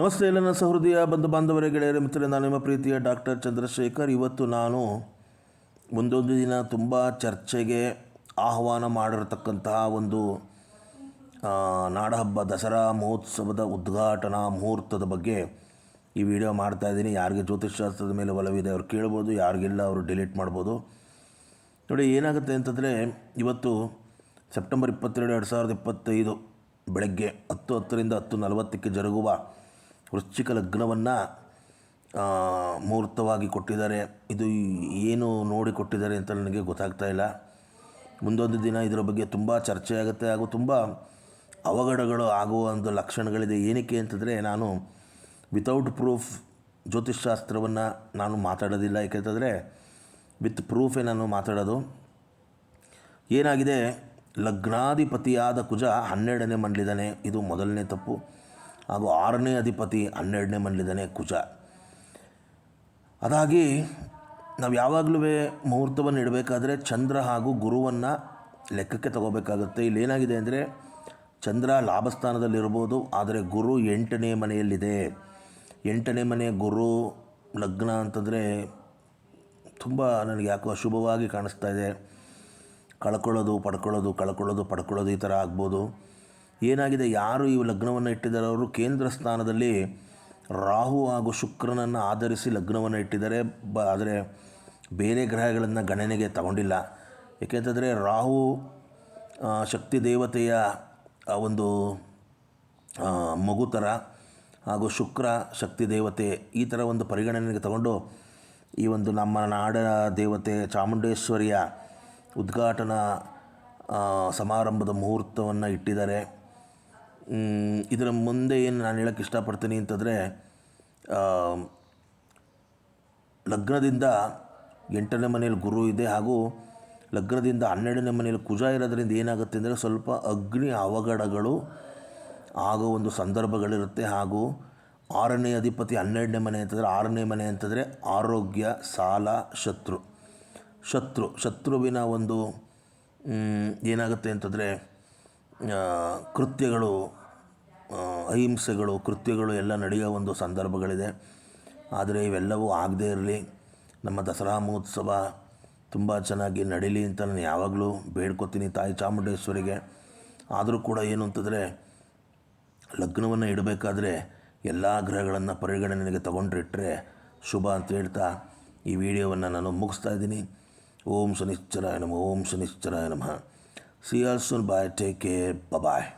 ನಮಸ್ತೆ ನನ್ನ ಸಹೃದಯ ಬಂಧು ಬಾಂಧವರೇ ಗೆಳೆಯರ, ಮಿತ್ರರೇ, ನಾನು ನಿಮ್ಮ ಪ್ರೀತಿಯ ಡಾಕ್ಟರ್ ಚಂದ್ರಶೇಖರ್. ಇವತ್ತು ನಾನು ಒಂದೊಂದು ದಿನ ತುಂಬ ಚರ್ಚೆಗೆ ಆಹ್ವಾನ ಮಾಡಿರತಕ್ಕಂತಹ ಒಂದು ನಾಡಹಬ್ಬ ದಸರಾ ಮಹೋತ್ಸವದ ಉದ್ಘಾಟನಾ ಮುಹೂರ್ತದ ಬಗ್ಗೆ ಈ ವಿಡಿಯೋ ಮಾಡ್ತಾ ಇದ್ದೀನಿ. ಯಾರಿಗೆ ಜ್ಯೋತಿಷ್ಶಾಸ್ತ್ರದ ಮೇಲೆ ಒಲವಿದೆ ಅವ್ರು ಕೇಳ್ಬೋದು, ಯಾರಿಗಿಲ್ಲ ಅವರು ಡಿಲೀಟ್ ಮಾಡ್ಬೋದು. ನೋಡಿ, ಏನಾಗುತ್ತೆ ಅಂತಂದರೆ, ಇವತ್ತು ಸೆಪ್ಟೆಂಬರ್ ಇಪ್ಪತ್ತೆರಡು, ಎರಡು ಸಾವಿರದ ಇಪ್ಪತ್ತೈದು ಬೆಳಗ್ಗೆ ಹತ್ತು ಹತ್ತರಿಂದ ಹತ್ತು ನಲವತ್ತಕ್ಕೆ ಜರುಗುವ ವೃಶ್ಚಿಕ ಲಗ್ನವನ್ನು ಮುಹೂರ್ತವಾಗಿ ಕೊಟ್ಟಿದ್ದಾರೆ. ಇದು ಏನು ನೋಡಿ ಕೊಟ್ಟಿದ್ದಾರೆ ಅಂತ ನನಗೆ ಗೊತ್ತಾಗ್ತಾ ಇಲ್ಲ. ಮುಂದೊಂದು ದಿನ ಇದರ ಬಗ್ಗೆ ತುಂಬ ಚರ್ಚೆ ಆಗುತ್ತೆ ಹಾಗೂ ತುಂಬ ಅವಘಡಗಳು ಆಗುವ ಒಂದು ಲಕ್ಷಣಗಳಿದೆ. ಏನಕ್ಕೆ ಅಂತಂದರೆ ನಾನು ವಿತೌಟ್ ಪ್ರೂಫ್ ಜ್ಯೋತಿಷ್ಶಾಸ್ತ್ರವನ್ನು ನಾನು ಮಾತಾಡೋದಿಲ್ಲ. ಏಕೆಂತಂದರೆ ವಿತ್ ಪ್ರೂಫೇ ನಾನು ಮಾತಾಡೋದು. ಏನಾಗಿದೆ? ಲಗ್ನಾಧಿಪತಿಯಾದ ಕುಜ ಹನ್ನೆರಡನೇ ಮಂಡಲಿದ್ದಾನೆ ಇದು ಮೊದಲನೇ ತಪ್ಪು. ಹಾಗೂ ಆರನೇ ಅಧಿಪತಿ ಹನ್ನೆರಡನೇ ಮನಲಿದ್ದಾನೆ ಕುಜ. ಅದಾಗಿ ನಾವು ಯಾವಾಗಲೂ ಮುಹೂರ್ತವನ್ನು ಇಡಬೇಕಾದ್ರೆ ಚಂದ್ರ ಹಾಗೂ ಗುರುವನ್ನು ಲೆಕ್ಕಕ್ಕೆ ತಗೋಬೇಕಾಗುತ್ತೆ. ಇಲ್ಲಿ ಏನಾಗಿದೆ ಅಂದರೆ ಚಂದ್ರ ಲಾಭಸ್ಥಾನದಲ್ಲಿರ್ಬೋದು, ಆದರೆ ಗುರು ಎಂಟನೇ ಮನೆಯಲ್ಲಿದೆ. ಎಂಟನೇ ಮನೆ ಗುರು ಲಗ್ನ ಅಂತಂದರೆ ತುಂಬ ನನಗೆ ಯಾಕೋ ಅಶುಭವಾಗಿ ಕಾಣಿಸ್ತಾ ಇದೆ. ಕಳ್ಕೊಳ್ಳೋದು, ಪಡ್ಕೊಳ್ಳೋದು ಕಳ್ಕೊಳ್ಳೋದು, ಪಡ್ಕೊಳ್ಳೋದು ಈ ಥರ ಆಗ್ಬೋದು. ಏನಾಗಿದೆ? ಯಾರು ಈ ಲಗ್ನವನ್ನು ಇಟ್ಟಿದ್ದಾರೆ? ಅವರು ಕೇಂದ್ರ ಸ್ಥಾನದಲ್ಲಿ ರಾಹು ಹಾಗೂ ಶುಕ್ರನನ್ನು ಆಧರಿಸಿ ಲಗ್ನವನ್ನು ಇಟ್ಟಿದ್ದಾರೆ. ಬ, ಆದರೆ ಬೇರೆ ಗ್ರಹಗಳನ್ನು ಗಣನೆಗೆ ತಗೊಂಡಿಲ್ಲ. ಏಕೆಂತಂದರೆ ರಾಹು ಶಕ್ತಿ ದೇವತೆಯ ಒಂದು ಮಗುತರ ಹಾಗೂ ಶುಕ್ರ ಶಕ್ತಿ ದೇವತೆ ಈ ಥರ ಒಂದು ಪರಿಗಣನೆಗೆ ತಗೊಂಡು ಈ ಒಂದು ನಮ್ಮ ನಾಡ ದೇವತೆ ಚಾಮುಂಡೇಶ್ವರಿಯ ಉದ್ಘಾಟನಾ ಸಮಾರಂಭದ ಮುಹೂರ್ತವನ್ನು ಇಟ್ಟಿದ್ದಾರೆ. ಇದರ ಮುಂದೆ ಏನು ನಾನು ಹೇಳೋಕ್ಕೆ ಇಷ್ಟಪಡ್ತೀನಿ ಅಂತಂದರೆ ಲಗ್ನದಿಂದ ಎಂಟನೇ ಮನೆಯಲ್ಲಿ ಗುರು ಇದೆ ಹಾಗೂ ಲಗ್ನದಿಂದ ಹನ್ನೆರಡನೇ ಮನೆಯಲ್ಲಿ ಕುಜ ಇರೋದ್ರಿಂದ ಏನಾಗುತ್ತೆ ಅಂದರೆ ಸ್ವಲ್ಪ ಅಗ್ನಿ ಅವಘಡಗಳು ಆಗೋ ಒಂದು ಸಂದರ್ಭಗಳಿರುತ್ತೆ ಹಾಗೂ ಆರನೇ ಅಧಿಪತಿ ಹನ್ನೆರಡನೇ ಮನೆ ಅಂತಂದರೆ ಆರನೇ ಮನೆ ಅಂತಂದರೆ ಆರೋಗ್ಯ, ಸಾಲ, ಶತ್ರು. ಶತ್ರು, ಶತ್ರುವಿನ ಒಂದು ಏನಾಗುತ್ತೆ ಅಂತಂದರೆ ಕೃತ್ಯಗಳು ಅಹಿಂಸೆಗಳು, ಕೃತ್ಯಗಳು ಎಲ್ಲ ನಡೆಯೋ ಒಂದು ಸಂದರ್ಭಗಳಿದೆ. ಆದರೆ ಇವೆಲ್ಲವೂ ಆಗದೇ ಇರಲಿ. ನಮ್ಮ ದಸರಾ ಮಹೋತ್ಸವ ತುಂಬ ಚೆನ್ನಾಗಿ ನಡೀಲಿ ಅಂತ ನಾನು ಯಾವಾಗಲೂ ಬೇಡ್ಕೊತೀನಿ ತಾಯಿ ಚಾಮುಂಡೇಶ್ವರಿಗೆ. ಆದರೂ ಕೂಡ ಏನು ಅಂತಂದರೆ, ಲಗ್ನವನ್ನು ಇಡಬೇಕಾದ್ರೆ ಎಲ್ಲ ಗ್ರಹಗಳನ್ನು ಪರಿಗಣನೆಗೆ ತಗೊಂಡಿಟ್ರೆ ಶುಭ ಅಂತ ಹೇಳ್ತಾ ಈ ವಿಡಿಯೋವನ್ನು ನಾನು ಮುಗಿಸ್ತಾ ಇದ್ದೀನಿ. ಓಂ ಶನಿಶ್ಚರಾಯ ನಮಃ, ಓಂ ಶನಿಶ್ಚರಾಯ ನಮಃ. See you all soon. Bye. Take care. Bye bye.